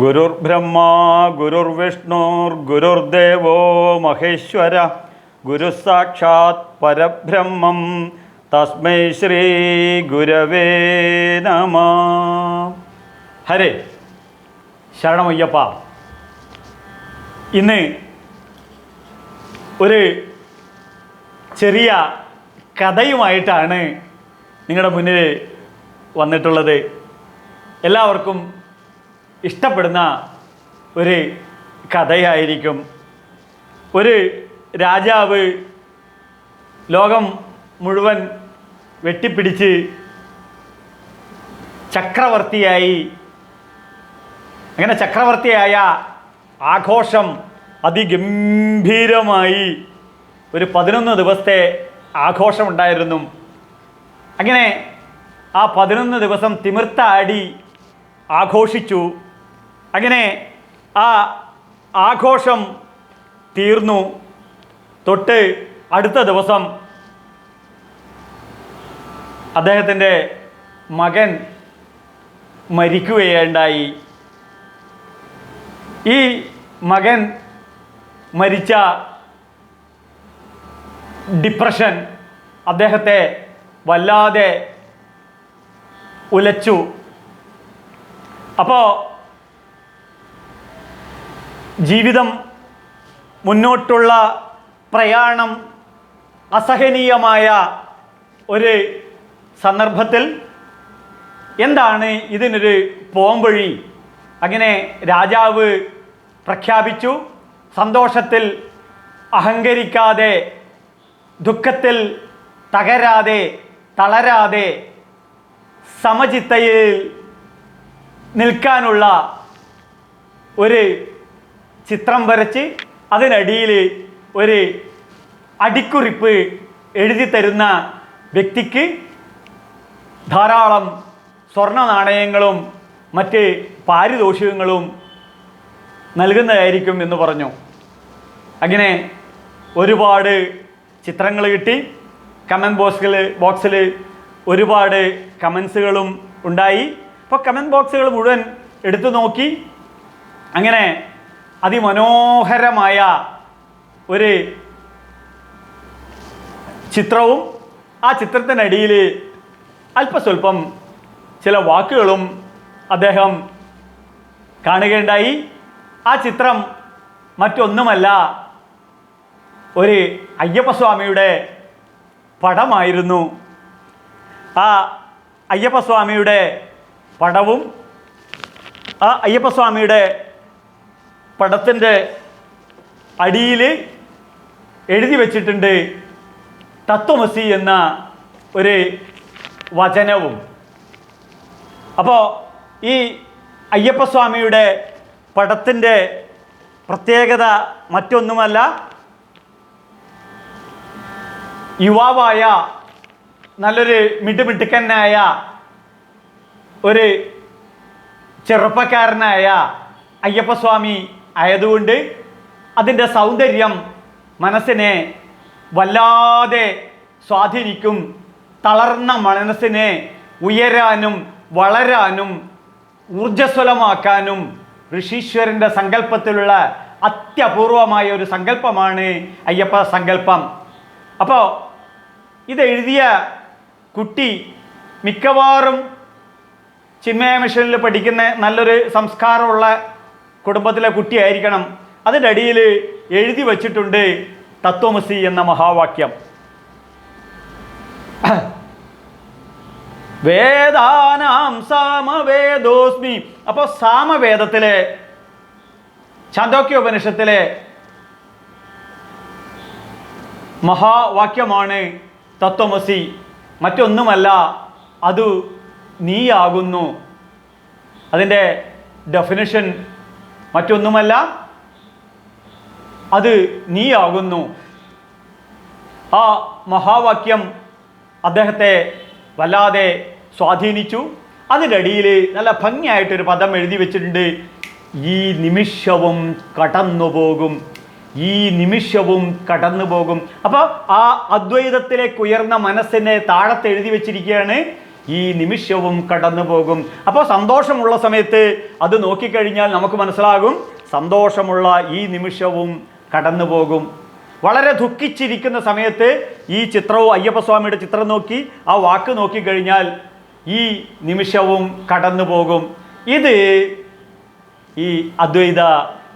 ഗുരുർബ്രഹ്മ ഗുരുർ ഗുരുർദേവോ മഹേശ്വര ഗുരു സാക്ഷാത് പരബ്രഹ്മം. തസ്മൈ ശ്രീ ഗുരവേ നമ. ഹരേ ശരണമയ്യപ്പ. ഇന്ന് ഒരു ചെറിയ കഥയുമായിട്ടാണ് നിങ്ങളുടെ മുന്നിൽ വന്നിട്ടുള്ളത്. എല്ലാവർക്കും ഇഷ്ടപ്പെടുന്ന ഒരു കഥയായിരിക്കും. ഒരു രാജാവ് ലോകം മുഴുവൻ വെട്ടിപ്പിടിച്ച് ചക്രവർത്തിയായി അങ്ങനെ ചക്രവർത്തിയായ ആഘോഷം അതിഗംഭീരമായി ഒരു പതിനൊന്ന് ദിവസത്തെ ആഘോഷമുണ്ടായിരുന്നു. അങ്ങനെ ആ പതിനൊന്ന് ദിവസം തിമിർത്താടി ആഘോഷിച്ചു. അങ്ങനെ ആ ആഘോഷം തീർന്നു. തൊട്ട് അടുത്ത ദിവസം അദ്ദേഹത്തിന്റെ മകൻ മരിക്കുകയുണ്ടായി. ഈ മകൻ മരിച്ച ഡിപ്രഷൻ അദ്ദേഹത്തെ വല്ലാതെ ഉലച്ചു. അപ്പോൾ ജീവിതം മുന്നോട്ടുള്ള പ്രയാണം അസഹനീയമായ ഒരു സന്ദർഭത്തിൽ എന്താണ് ഇതിനൊരു പോംവഴി? അങ്ങനെ രാജാവ് പ്രഖ്യാപിച്ചു സന്തോഷത്തിൽ അഹങ്കരിക്കാതെ ദുഃഖത്തിൽ തകരാതെ തളരാതെ സമചിത്തയിൽ നിൽക്കാനുള്ള ഒരു ചിത്രം വരച്ച് അതിനടിയിൽ ഒരു അടിക്കുറിപ്പ് എഴുതി തരുന്ന വ്യക്തിക്ക് ധാരാളം സ്വർണ നാണയങ്ങളും മറ്റ് പാരിതോഷികങ്ങളും നൽകുന്നതായിരിക്കും എന്ന് പറഞ്ഞു. അങ്ങനെ ഒരുപാട് ചിത്രങ്ങൾ കിട്ടി. കമന്റ് ബോക്സിൽ ബോക്സിൽ ഒരുപാട് കമൻസുകളും ഉണ്ടായി. അപ്പോൾ കമന്റ് ബോക്സുകൾ മുഴുവൻ എടുത്തു നോക്കി. അങ്ങനെ അതിമനോഹരമായ ഒരു ചിത്രവും ആ ചിത്രത്തിനടിയിൽ അല്പസ്വല്പം ചില വാക്കുകളും അദ്ദേഹം കാണുകയുണ്ടായി. ആ ചിത്രം മറ്റൊന്നുമല്ല ഒരു അയ്യപ്പസ്വാമിയുടെ പടമായിരുന്നു. ആ അയ്യപ്പസ്വാമിയുടെ പടവും ആ അയ്യപ്പസ്വാമിയുടെ പടത്തിന്റെ അടിയിൽ എഴുതി വച്ചിട്ടുണ്ട് തത്വമസി എന്ന ഒരു വചനവും. അപ്പോൾ ഈ അയ്യപ്പസ്വാമിയുടെ പടത്തിന്റെ പ്രത്യേകത മറ്റൊന്നുമല്ല. യുവാവായ നല്ലൊരു മിടുമിടുക്കനായ ഒരു ചെറുപ്പക്കാരനായ അയ്യപ്പസ്വാമി ആയതുകൊണ്ട് അതിന്റെ സൗന്ദര്യം മനസ്സിനെ വല്ലാതെ സ്വാധീനിക്കും തളർന്ന മനസ്സിനെ ഉയരാനും വളരാനും ഊർജസ്വലമാക്കാനും ഋഷീശ്വരന്റെ സങ്കല്പത്തിലുള്ള അത്യപൂർവമായ ഒരു സങ്കല്പമാണ് അയ്യപ്പ സങ്കല്പം. അപ്പോൾ ഇതെഴുതിയ കുട്ടി മിക്കവാറും ചിന്മയ മിഷനിൽ പഠിക്കുന്ന നല്ലൊരു സംസ്കാരമുള്ള കുടുംബത്തിലെ കുട്ടിയായിരിക്കണം. അതിന്റെ അടിയിൽ എഴുതി വച്ചിട്ടുണ്ട് തത്വമസി എന്ന മഹാവാക്യം. വേദാനാം സാമവേദോസ്മി. അപ്പോൾ സാമവേദത്തിലെ ചാന്തോക്യോപനിഷത്തിലെ മഹാവാക്യമാണ് തത്വമസി. മറ്റൊന്നുമല്ല അത് നീയാകുന്നു. അതിന്റെ ഡെഫിനിഷൻ മറ്റൊന്നുമല്ല അത് നീയാകുന്നു. ആ മഹാവാക്യം അദ്ദേഹത്തെ വല്ലാതെ സ്വാധീനിച്ചു. അതിനിടയിൽ നല്ല ഭംഗിയായിട്ടൊരു പദം എഴുതി വെച്ചിട്ടുണ്ട്. ഈ നിമിഷവും കടന്നു പോകും. ഈ നിമിഷവും കടന്നു പോകും. അപ്പോൾ ആ അദ്വൈതത്തിലേക്ക് ഉയർന്ന മനസ്സിനെ താഴത്തെഴുതി വെച്ചിരിക്കുകയാണ് ഈ നിമിഷവും കടന്നു പോകും. അപ്പോൾ സന്തോഷമുള്ള സമയത്ത് അത് നോക്കിക്കഴിഞ്ഞാൽ നമുക്ക് മനസ്സിലാകും സന്തോഷമുള്ള ഈ നിമിഷവും കടന്നു പോകും. വളരെ ദുഃഖിച്ചിരിക്കുന്ന സമയത്ത് ഈ ചിത്രവും അയ്യപ്പസ്വാമിയുടെ ചിത്രം നോക്കി ആ വാക്ക് നോക്കിക്കഴിഞ്ഞാൽ ഈ നിമിഷവും കടന്നു പോകും. ഇത് ഈ അദ്വൈത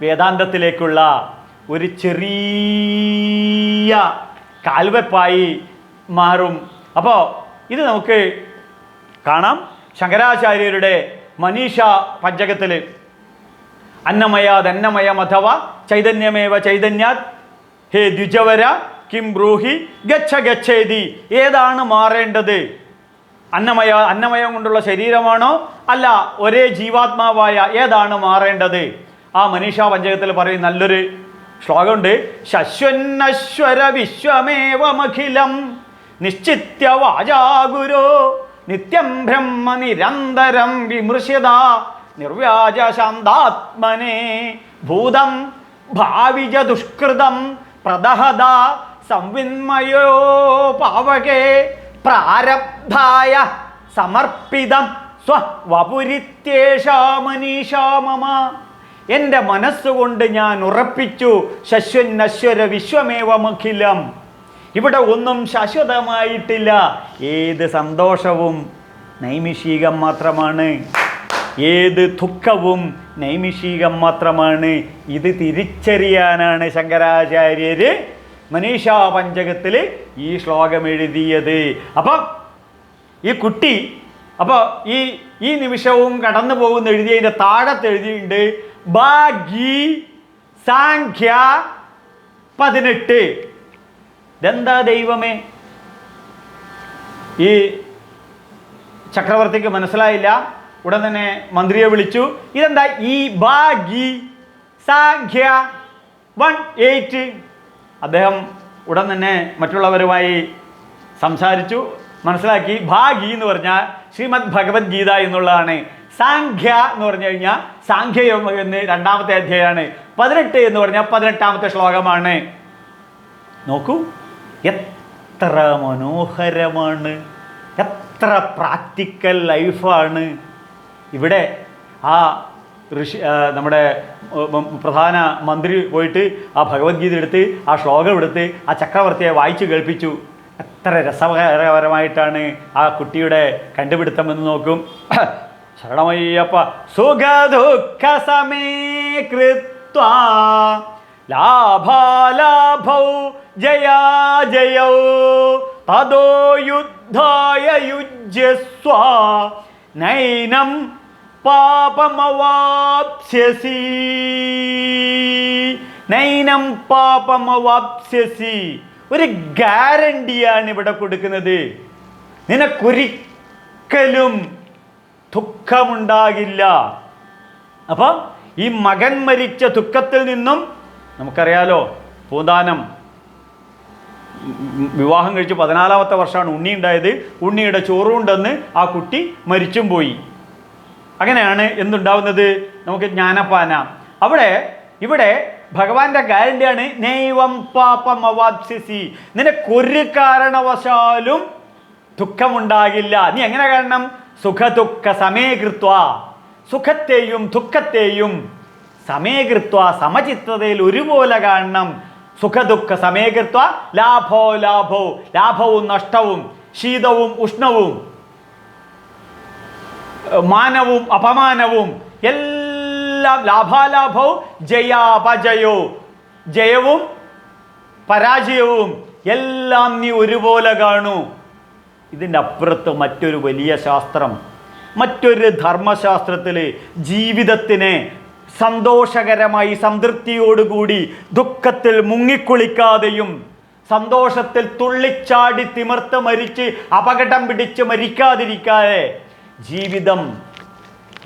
വേദാന്തത്തിലേക്കുള്ള ഒരു ചെറിയ കാൽവെപ്പായി മാറും. അപ്പോൾ ഇത് നമുക്ക് കാണാം. ശങ്കരാചാര്യരുടെ മനീഷ പഞ്ചകത്തിൽ അന്നമയാത് അന്നമയം അഥവാ ചൈതന്യമേവ ചൈതന്യാത് ഹേ ദ്വിജവര കിം ബ്രൂഹി ഗച്ഛ ഗച്ഛേതി ഏതാണ് മാറേണ്ടത്? അന്നമയ അന്നമയം കൊണ്ടുള്ള ശരീരമാണോ? അല്ല ഒരേ ജീവാത്മാവായ ഏതാണ് മാറേണ്ടത്? ആ മനീഷ പഞ്ചകത്തിൽ പറയും നല്ലൊരു ശ്ലോകമുണ്ട്. ശശ്വന്നശ്വര വിശ്വമേവമഖിലം നിശ്ചിത്യ വാചാഗുരോ. നിത്യം ബ്രഹ്മ നിരന്തരം വിമൃശ്യത നിർവ്യാജ ശാന്താത്മനെ ഭൂതം ഭാവിജ ദുഷ്കൃതം പ്രദഹത സംവിന്മയോ പാവകേ പ്രാരബ്ധായ സമർപ്പിതം സ്വവപുരിത്യേഷാ മനീഷാ മമ എന്റെ മനസ്സുകൊണ്ട് ഞാൻ ഉറപ്പിച്ചു ശശ്വന്നശ്വര വിശ്വമേവമഖിലം. ഇവിടെ ഒന്നും ശാശ്വതമായിട്ടില്ല. ഏത് സന്തോഷവും നൈമിഷികം മാത്രമാണ്. ഏത് ദുഃഖവും നൈമിഷികം മാത്രമാണ്. ഇത് തിരിച്ചറിയാനാണ് ശങ്കരാചാര്യര് മനീഷാ പഞ്ചകത്തിൽ ഈ ശ്ലോകം എഴുതിയത്. അപ്പം ഈ കുട്ടി അപ്പോൾ ഈ ഈ നിമിഷവും കടന്നു പോകുന്ന എഴുതിയതിന്റെ താഴത്ത് എഴുതിയിട്ടുണ്ട്. ബാഗി സാഖ്യ പതിനെട്ട്. ഇതെന്താ ദൈവമേ? ഈ ചക്രവർത്തിക്ക് മനസ്സിലായില്ല. ഉടൻ തന്നെ മന്ത്രിയെ വിളിച്ചു. ഇതെന്താ? ഈ ബാഗി സാഖ്യ വൺ എയ്റ്റ്. അദ്ദേഹം ഉടൻ തന്നെ മറ്റുള്ളവരുമായി സംസാരിച്ചു. മനസ്സിലാക്കി. ഭാഗി എന്ന് പറഞ്ഞാൽ ശ്രീമദ് ഭഗവത്ഗീത എന്നുള്ളതാണ്. സാഖ്യ എന്ന് പറഞ്ഞു കഴിഞ്ഞാൽ സാഖ്യയോഗം എന്ന് രണ്ടാമത്തെ അധ്യായമാണ്. പതിനെട്ട് എന്ന് പറഞ്ഞാൽ പതിനെട്ടാമത്തെ ശ്ലോകമാണ്. നോക്കൂ. എത്ര മനോഹരമാണ് എത്ര പ്രാക്ടിക്കൽ ലൈഫാണ്. ഇവിടെ ആ ഋഷി നമ്മുടെ പ്രധാന മന്ത്രി പോയിട്ട് ആ ഭഗവത്ഗീത എടുത്ത് ആ ശ്ലോകം എടുത്ത് ആ ചക്രവർത്തിയെ വായിച്ചു കേൾപ്പിച്ചു. എത്ര രസകരപരമായിട്ടാണ് ആ കുട്ടിയുടെ കണ്ടുപിടുത്തം എന്ന് നോക്കും. ശരണമയ്യപ്പ സുഖദുഃഖ സമീകൃത്വ ലാഭാലാഭൗ ജയാ ജയോ. തദോ യുദ്ധായ യുജ്യസ്വ. നൈനം പാപമവാപ്സ്യസി. നൈനം പാപമവാപ്സ്യസി. ഒരു ഗ്യാരണ്ടിയാണ് ഇവിടെ കൊടുക്കുന്നത്. നിനക്കൊരിക്കലും ദുഃഖമുണ്ടാകില്ല. അപ്പം ഈ മകൻ മരിച്ച ദുഃഖത്തിൽ നിന്നും നമുക്കറിയാലോ പൂന്താനം. വിവാഹം കഴിച്ച് പതിനാലാമത്തെ വർഷമാണ് ഉണ്ണി ഉണ്ടായത്. ഉണ്ണിയുടെ ചോറുണ്ടെന്ന് ആ കുട്ടി മരിച്ചും പോയി. അങ്ങനെയാണ് എന്തുണ്ടാവുന്നത്? നമുക്ക് ജ്ഞാനപ്പാന അവിടെ ഇവിടെ ഭഗവാന്റെ ഗ്യാരണ്ടിയാണ് നൈവം പാപം നിനക്കൊരു കാരണവശാലും ദുഃഖമുണ്ടാകില്ല. നീ എങ്ങനെ കാരണം? സുഖദുഃഖ സമേകൃത്വ. സുഖത്തെയും ദുഃഖത്തെയും സമേകൃത്വ. സമചിത്തതയിൽ ഒരുപോലെ കാണണം. സുഖദുഃഖ സമേകൃത്വ ലാഭോ ലാഭോ. ലാഭവും നഷ്ടവും ശീതവും ഉഷ്ണവും മാനവും അപമാനവും എല്ലാം ലാഭാലാഭവും ജയാപജയോ ജയവും പരാജയവും എല്ലാം നീ ഒരുപോലെ കാണൂ. ഇതിന്റെ അപ്പുറത്ത് മറ്റൊരു വലിയ ശാസ്ത്രം മറ്റൊരു ധർമ്മശാസ്ത്രത്തിൽ ജീവിതത്തിനെ സന്തോഷകരമായി സംതൃപ്തിയോടുകൂടി ദുഃഖത്തിൽ മുങ്ങിക്കുളിക്കാതെയും സന്തോഷത്തിൽ തുള്ളിച്ചാടി തിമിർത്ത് മരിച്ച് അപകടം പിടിച്ച് മരിക്കാതിരിക്കാതെ ജീവിതം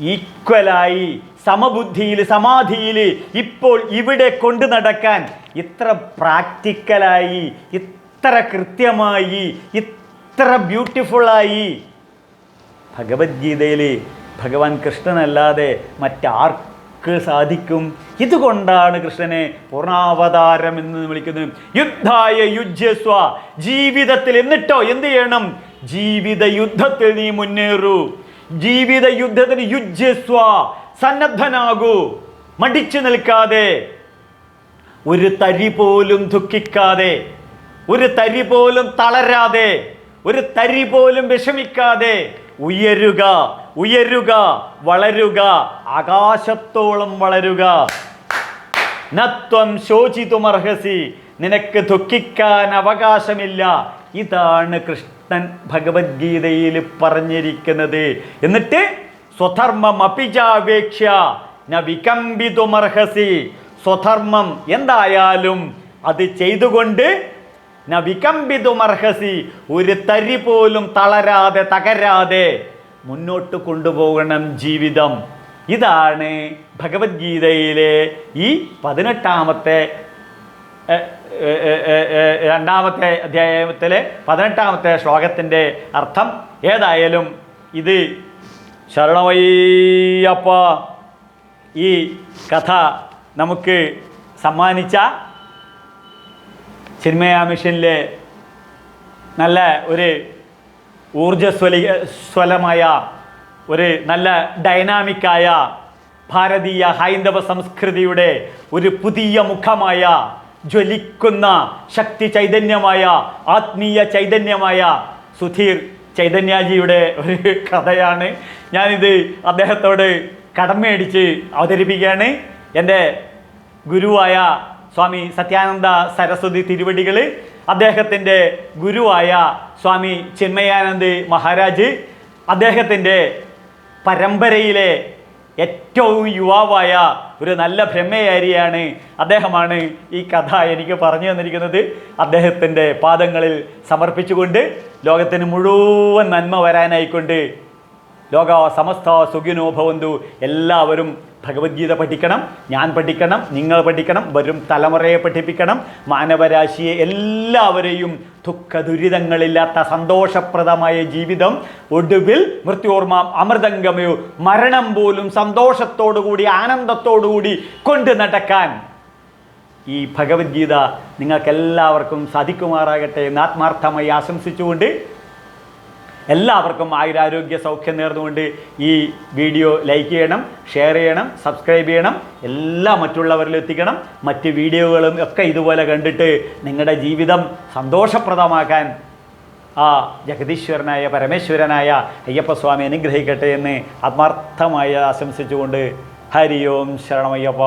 ഈക്വലായി സമബുദ്ധിയിൽ സമാധിയിൽ ഇപ്പോൾ ഇവിടെ കൊണ്ടു നടക്കാൻ ഇത്ര പ്രാക്ടിക്കലായി ഇത്ര കൃത്യമായി ഇത്ര ബ്യൂട്ടിഫുള്ളായി ഭഗവത്ഗീതയിൽ ഭഗവാൻ കൃഷ്ണനല്ലാതെ മറ്റാർക്ക് സാധിക്കും. ഇതുകൊണ്ടാണ് കൃഷ്ണനെ പൂർണാവതാരം എന്ന് വിളിക്കുന്നത്. യുദ്ധായ യുജ്യസ്വ ജീവിതത്തിൽ എന്നിട്ടോ എന്ത് ചെയ്യണം? ജീവിത യുദ്ധത്തിൽ നീ മുന്നേറൂ. ജീവിത യുദ്ധത്തിന് യുജ്യസ്വ സന്നദ്ധനാകൂ. മടിച്ചു നിൽക്കാതെ ഒരു തരി പോലും ദുഃഖിക്കാതെ ഒരു തരി പോലും തളരാതെ ഒരു തരി പോലും വിഷമിക്കാതെ ഉയരുക. ഉയരുക വളരുക ആകാശത്തോളം വളരുക. നത്വം ശോചിതുമർഹസി നിനക്ക് ദുഃഖിക്കാൻ അവകാശമില്ല. ഇതാണ് കൃഷ്ണൻ ഭഗവത്ഗീതയിൽ പറഞ്ഞിരിക്കുന്നത്. എന്നിട്ട് സ്വധർമ്മം അപിജാപേക്ഷ ന വികമ്പിതുമർഹസി സ്വധർമ്മം എന്തായാലും അത് ചെയ്തുകൊണ്ട് ന വികമ്പിതുമർഹസി ഒരു തരി പോലും തളരാതെ തകരാതെ മുന്നോട്ട് കൊണ്ടുപോകണം ജീവിതം. ഇതാണ് ഭഗവത്ഗീതയിലെ ഈ പതിനെട്ടാമത്തെ രണ്ടാമത്തെ അധ്യായത്തിലെ പതിനെട്ടാമത്തെ ശ്ലോകത്തിന്റെ അർത്ഥം ഏതായാലും ഇത് ശരണമയ്യപ്പ ഈ കഥ നമുക്ക് സമ്മാനിച്ച സിനിമയാ മിഷനിലെ നല്ല ഒരു ഊർജസ്വലി സ്വലമായ ഒരു നല്ല ഡൈനാമിക്കായ ഭാരതീയ ഹൈന്ദവ സംസ്കൃതിയുടെ ഒരു പുതിയ മുഖമായ ജ്വലിക്കുന്ന ശക്തി ചൈതന്യമായ ആത്മീയ ചൈതന്യമായ സുധീർ ചൈതന്യജിയുടെ ഒരു കഥയാണ്. ഞാനിത് അദ്ദേഹത്തോട് കടമേടിച്ച് അവതരിപ്പിക്കുകയാണ്. എന്റെ ഗുരുവായ സ്വാമി സത്യാനന്ദ സരസ്വതി തിരുവടികൾ അദ്ദേഹത്തിന്റെ ഗുരുവായ സ്വാമി ചിന്മയാനന്ദ് മഹാരാജ് അദ്ദേഹത്തിന്റെ പരമ്പരയിലെ ഏറ്റവും യുവാവായ ഒരു നല്ല ബ്രഹ്മയാരിയാണ് അദ്ദേഹമാണ് ഈ കഥ എനിക്ക് പറഞ്ഞു തന്നിരിക്കുന്നത്. അദ്ദേഹത്തിന്റെ പാദങ്ങളിൽ സമർപ്പിച്ചുകൊണ്ട് ലോകത്തിന് മുഴുവൻ നന്മ വരാനായിക്കൊണ്ട് ലോക സമസ്ത സുഖിനോഭവന്തു എല്ലാവരും ഭഗവത്ഗീത പഠിക്കണം ഞാൻ പഠിക്കണം നിങ്ങൾ പഠിക്കണം വരും തലമുറയെ പഠിപ്പിക്കണം. മാനവരാശിയെ എല്ലാവരെയും ദുഃഖ ദുരിതങ്ങളില്ലാത്ത സന്തോഷപ്രദമായ ജീവിതം ഒടുവിൽ മൃത്യോർമ അമൃതംഗമയോ മരണം പോലും സന്തോഷത്തോടുകൂടി ആനന്ദത്തോടുകൂടി കൊണ്ടു നടക്കാൻ ഈ ഭഗവത്ഗീത നിങ്ങൾക്കെല്ലാവർക്കും സാധിക്കുമാറാകട്ടെ എന്ന് ആത്മാർത്ഥമായി ആശംസിച്ചുകൊണ്ട് എല്ലാവർക്കും ആയുരാരോഗ്യ സൗഖ്യം നേർന്നുകൊണ്ട് ഈ വീഡിയോ ലൈക്ക് ചെയ്യണം ഷെയർ ചെയ്യണം സബ്സ്ക്രൈബ് ചെയ്യണം എല്ലാം മറ്റുള്ളവരിലും എത്തിക്കണം. മറ്റ് വീഡിയോകളും ഒക്കെ ഇതുപോലെ കണ്ടിട്ട് നിങ്ങളുടെ ജീവിതം സന്തോഷപ്രദമാക്കാൻ ആ ജഗദീശ്വരനായ പരമേശ്വരനായ അയ്യപ്പസ്വാമി അനുഗ്രഹിക്കട്ടെ എന്ന് ആത്മാർത്ഥമായി ആശംസിച്ചുകൊണ്ട് ഹരി ഓം ശരണമയ്യപ്പ.